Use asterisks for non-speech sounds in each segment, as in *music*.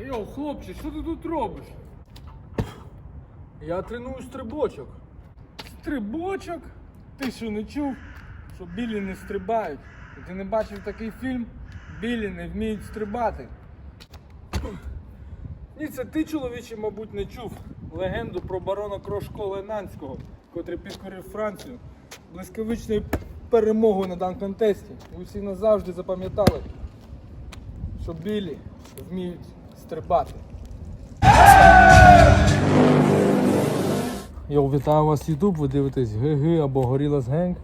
Йоу, хлопче, що ти тут робиш? Я треную стрибочок. Стрибочок? Ти що не чув, що білі не стрибають? Ти не бачив такий фільм? Білі не вміють стрибати. Ні, це ти, чоловіче, мабуть, не чув легенду про барона Крошко Ленанського, котрий підкорив Францію блискавичною перемогою на данконтесті. Ви всі назавжди запам'ятали, що білі вміють стрибати. Йоу, вітаю вас Ютуб, ви дивитесь ГГ або Горілас Генг.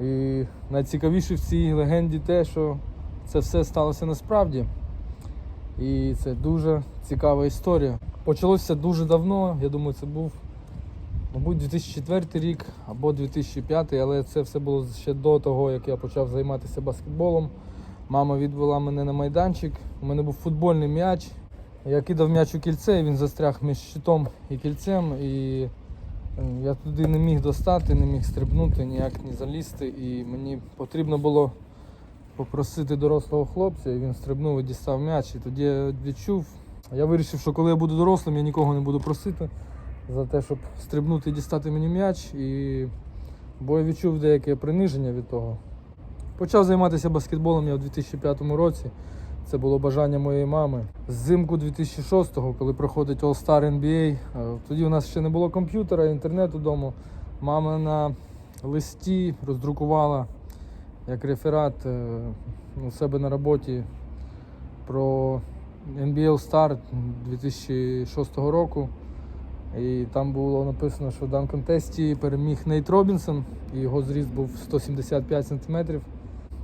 І найцікавіше в цій легенді те, що це все сталося насправді. І це дуже цікава історія. Почалося дуже давно, я думаю, це був, мабуть, 2004 рік або 2005, але це все було ще до того, як я почав займатися баскетболом. Мама відвела мене на майданчик. У мене був футбольний м'яч. Я кидав м'яч у кільце, і він застряг між щитом і кільцем. І е, я туди не міг достати, не міг стрибнути, ніяк не залізти. І мені потрібно було попросити дорослого хлопця, і він стрибнув і дістав м'яч. І тоді я відчув. Я вирішив, що коли я буду дорослим, я нікого не буду просити за те, щоб стрибнути і дістати мені м'яч. І... Бо я відчув деяке приниження від того. Почав займатися баскетболом я у 2005 році. Це було бажання моєї мами. Зимку 2006-го, коли проходить All-Star NBA, е, тоді у нас ще не було комп'ютера, інтернету вдома. Мама на листі роздрукувала як реферат е, у себе на роботі про NBA All-Star 2006 року. І там було написано, що в даному контесті переміг Нейт Робінсон, і його зріст був 175 см.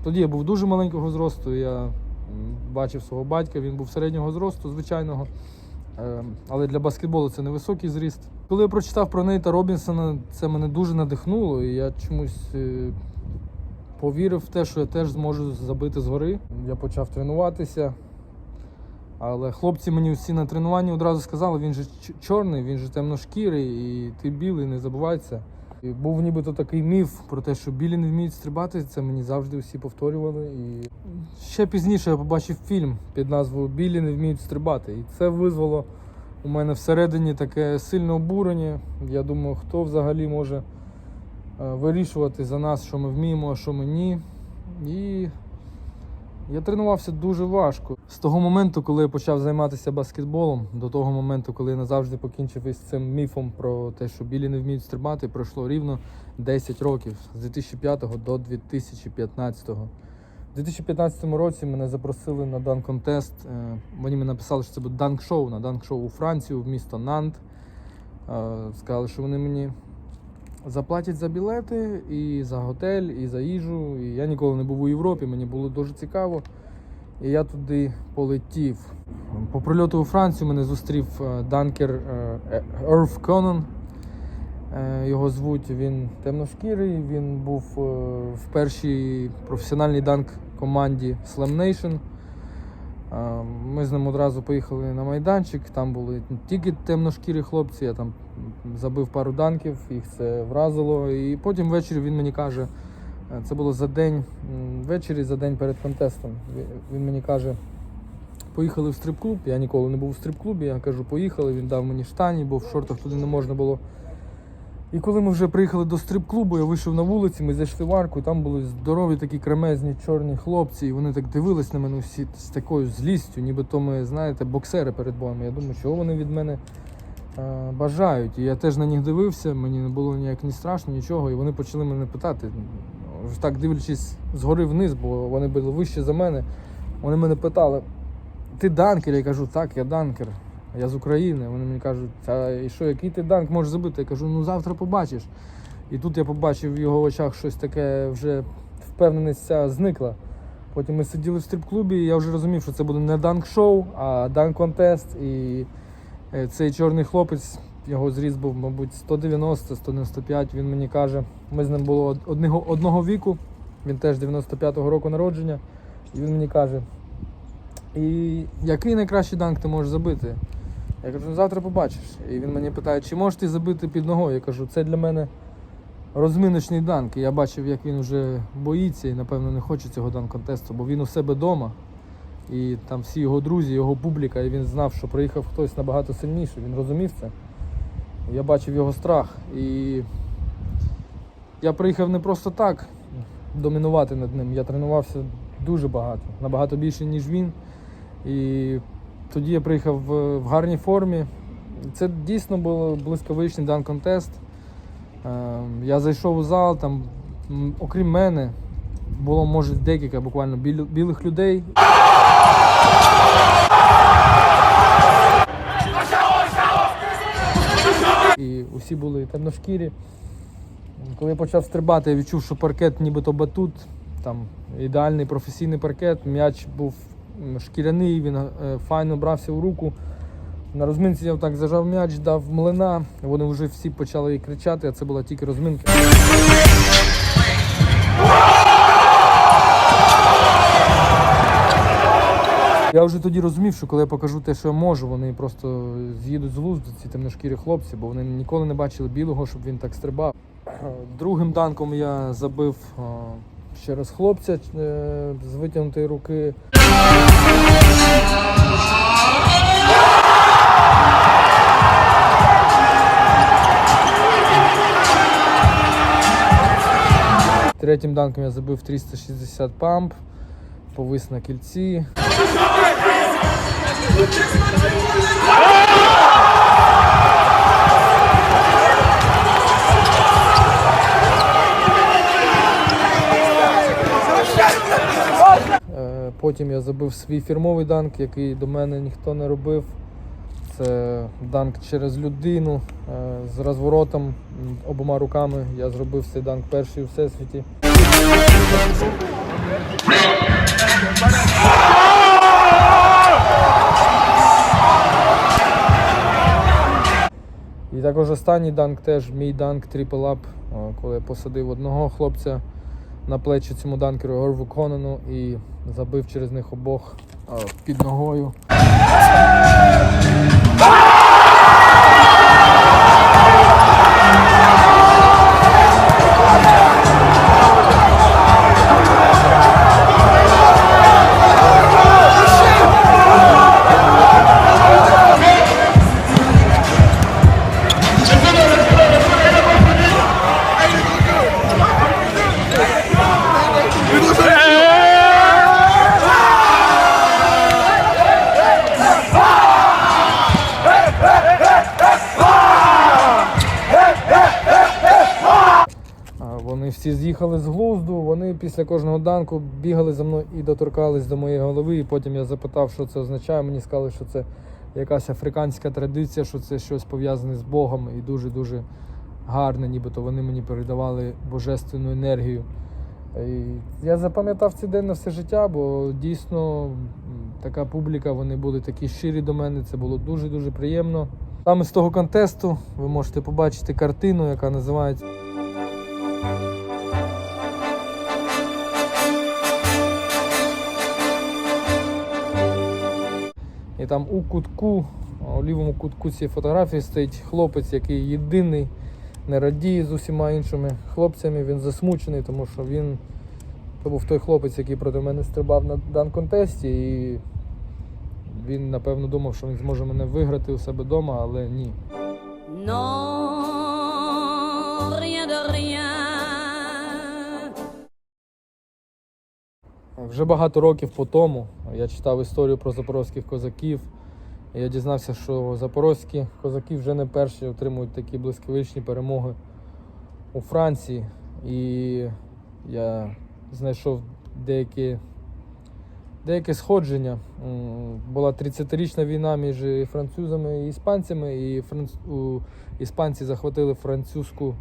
Тоді я був дуже маленького зросту. Я бачив свого батька, він був середнього зросту, звичайного. Е, Але для баскетболу це невисокий зріст. Коли я прочитав про Нейта Робінсона, це мене дуже надихнуло, і я чомусь е, повірив в те, що я теж зможу забити згори. Я почав тренуватися. Але хлопці мені всі на тренуванні одразу сказали, він же чорний, він же темношкірий, і ти білий, не забувай це. І був нібито такий міф про те, що білі не вміють стрибати. Це мені завжди всі повторювали. І ще пізніше я побачив фільм під назвою Білі не вміють стрибати. І це визвало у мене всередині таке сильне обурення. Я думаю, хто взагалі може е, вирішувати за нас, що ми вміємо, а що ми ні. І я тренувався дуже важко. З того моменту, коли я почав займатися баскетболом, до того моменту, коли я назавжди покінчив із цим міфом про те, що білі не вміють стрибати, пройшло рівно 10 років з 2005 до 2015. У 2015 році мене запросили на дан контест. Вони мені написали, що це буде данк шоу на данк шоу у Францію, в місто Нант. Е, Сказали, що вони мені заплатять за білети і за готель, і за їжу. І я ніколи не був у Європі, мені було дуже цікаво. І я туди полетів. По прильоту у Францію мене зустрів е, данкер е, Ерф Конан. Е, Його звуть, він темношкірий, він був е, в першій професіональній данк команді Slam Nation. Ми з ним одразу поїхали на майданчик. Там були тільки темношкірі хлопці, я там забив пару данків, їх це вразило. І потім ввечері він мені каже, е, це було за день, ввечері за день перед контестом. Він мені каже, поїхали в стрип-клуб. Я ніколи не був у стрип-клубі. Я кажу, поїхали. Він дав мені штані, бо в шортах туди не можна було. І коли ми вже приїхали до стрип-клубу, я вийшов на вулиці, ми зайшли в арку, і там були здорові такі кремезні чорні хлопці, і вони так дивились на мене всі з такою злістю, нібито ми, знаєте, боксери перед боєм. Я думаю, чого вони від мене е, бажають. І я теж на них дивився, мені не було ніяк ні страшно, нічого. І вони почали мене питати, вже так дивлячись згори вниз, бо вони були вище за мене. Вони мене питали, ти данкер? Я кажу, так, я данкер. Я з України. Вони мені кажуть, а і що, який ти данк можеш забити? Я кажу, ну завтра побачиш. І тут я побачив в його очах щось таке, вже впевненість ця зникла. Потім ми сиділи в стрип-клубі, і я вже розумів, що це буде не данк-шоу, а данк-контест. І е, цей чорний хлопець, його зріст був, мабуть, 190-195. Він мені каже, ми з ним було одного, одного віку, він теж 95-го року народження. І він мені каже, і який найкращий данк ти можеш забити? Я кажу, «Ну, завтра побачиш. І він мені питає, чи можеш ти забити під ногою? Я кажу, це для мене розминочний данк. І я бачив, як він вже боїться і, напевно, не хоче цього данк-контесту, бо він у себе вдома. І там всі його друзі, його публіка, і він знав, що приїхав хтось набагато сильніший. Він розумів це. Я бачив його страх. І я приїхав не просто так домінувати над ним. Я тренувався дуже багато, набагато більше, ніж він. І тоді я приїхав в, в гарній формі. Це дійсно було блискавичний дан контест. Е, Я зайшов у зал, там, окрім мене, було може декілька буквально біл- білих людей. І усі були темношкірі. Коли я почав стрибати, я відчув, що паркет нібито батут, там ідеальний професійний паркет, м'яч був шкіряний, він е, файно брався в руку. На розминці я так зажав м'яч, дав млина, вони вже всі почали кричати, а це була тільки розминка. Я вже тоді розумів, що коли я покажу те, що я можу, вони просто з'їдуть з глузду, ці темношкірі хлопці, бо вони ніколи не бачили білого, щоб він так стрибав. Другим данком я забив ще раз хлопця е, з витягнутої руки. Третім данком я забив 360 памп, повис на кільці. Е, Потім я забив свій фірмовий данк, який до мене ніхто не робив. Це данк через людину е, з розворотом обома руками. Я зробив цей данк перший у всесвіті. І також останній данк теж мій данк Up, е, коли я посадив одного хлопця на плечі цьому данкеру Орву Конану і забив через них обох під ногою. Всі з'їхали з глузду, вони після кожного данку бігали за мною і доторкались до моєї голови. І потім я запитав, що це означає. Мені сказали, що це якась африканська традиція, що це щось пов'язане з Богом і дуже-дуже гарне, нібито вони мені передавали божественну енергію. І я запам'ятав цей день на все життя, бо дійсно така публіка, вони були такі щирі до мене. Це було дуже-дуже приємно. Саме з того контесту ви можете побачити картину, яка називається І там у кутку, у лівому кутку цієї фотографії стоїть хлопець, який єдиний, не радіє з усіма іншими хлопцями. Він засмучений, тому що він то був той хлопець, який проти мене стрибав на дан контесті, і він напевно думав, що він зможе мене виграти у себе вдома, але ні. Non, Вже багато років по тому я читав історію про запорозьких козаків. Я дізнався, що запорозькі козаки вже не перші отримують такі блискавичні перемоги у Франції. І я знайшов деякі, деяке сходження. Була 30-річна війна між французами і іспанцями, і франц... іспанці захватили французьку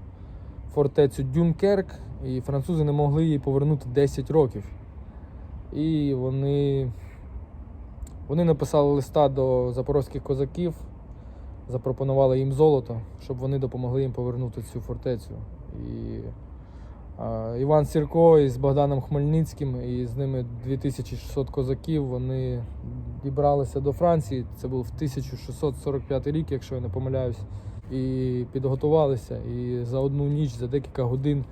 фортецю Дюнкерк, і французи не могли її повернути 10 років. І вони, вони написали листа до запорозьких козаків, запропонували їм золото, щоб вони допомогли їм повернути цю фортецю. І а, Іван Сірко із Богданом Хмельницьким, і з ними 2600 козаків, вони дібралися до Франції. Це був 1645 рік, якщо я не помиляюсь. і підготувалися. І за одну ніч, за декілька годин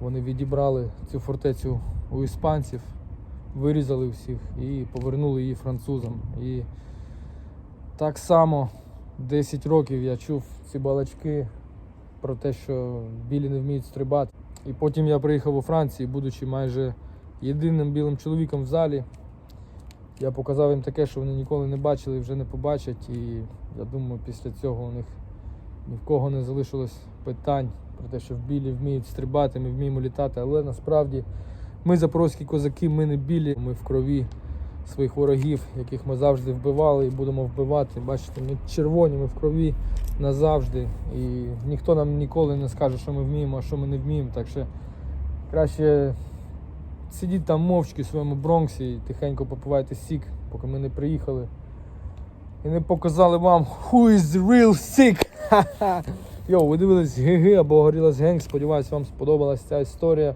вони відібрали цю фортецю у іспанців, вирізали всіх і повернули її французам. І так само 10 років я чув ці балачки про те, що білі не вміють стрибати. І потім я приїхав у Францію, будучи майже єдиним білим чоловіком в залі. Я показав їм таке, що вони ніколи не бачили і вже не побачать. І я думаю, після цього у них ні в кого не залишилось питань про те, що в білі вміють стрибати, ми вміємо літати. Але насправді ми, запорозькі козаки, ми не білі, ми в крові своїх ворогів, яких ми завжди вбивали і будемо вбивати. Бачите, ми червоні, ми в крові назавжди. І ніхто нам ніколи не скаже, що ми вміємо, а що ми не вміємо. Так що краще сидіть там мовчки в своєму Бронксі і тихенько попивайте сік, поки ми не приїхали. І не показали вам who is real sick. *laughs* Ха-ха. Ви дивились ГГ або Горілас Генг. Сподіваюсь, вам сподобалась ця історія.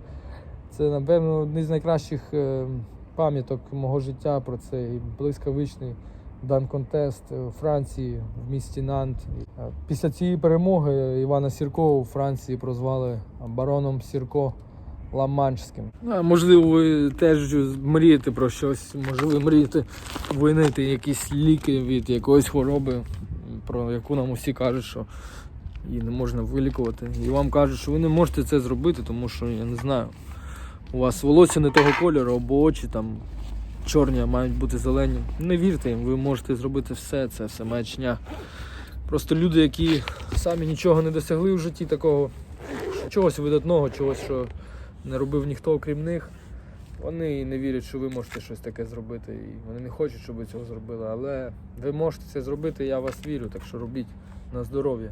Це, напевно, один з найкращих е, пам'яток мого життя про цей блискавичний дан контест у Франції в місті Нант. Е, Після цієї перемоги Івана Сірко у Франції прозвали бароном Сірко Ламанчським. Ну, можливо, ви теж мрієте про щось, можливо, ви мрієте винайти якісь ліки від якоїсь хвороби, про яку нам усі кажуть, що її не можна вилікувати. І вам кажуть, що ви не можете це зробити, тому що я не знаю. У вас волосся не того кольору, або очі там чорні, а мають бути зелені. Не вірте їм, ви можете зробити все, це все маячня. Просто люди, які самі нічого не досягли в житті такого, чогось видатного, чогось, що не робив ніхто окрім них. Вони не вірять, що ви можете щось таке зробити. І вони не хочуть, щоб ви цього зробили. Але ви можете це зробити, я вас вірю, так що робіть на здоров'я.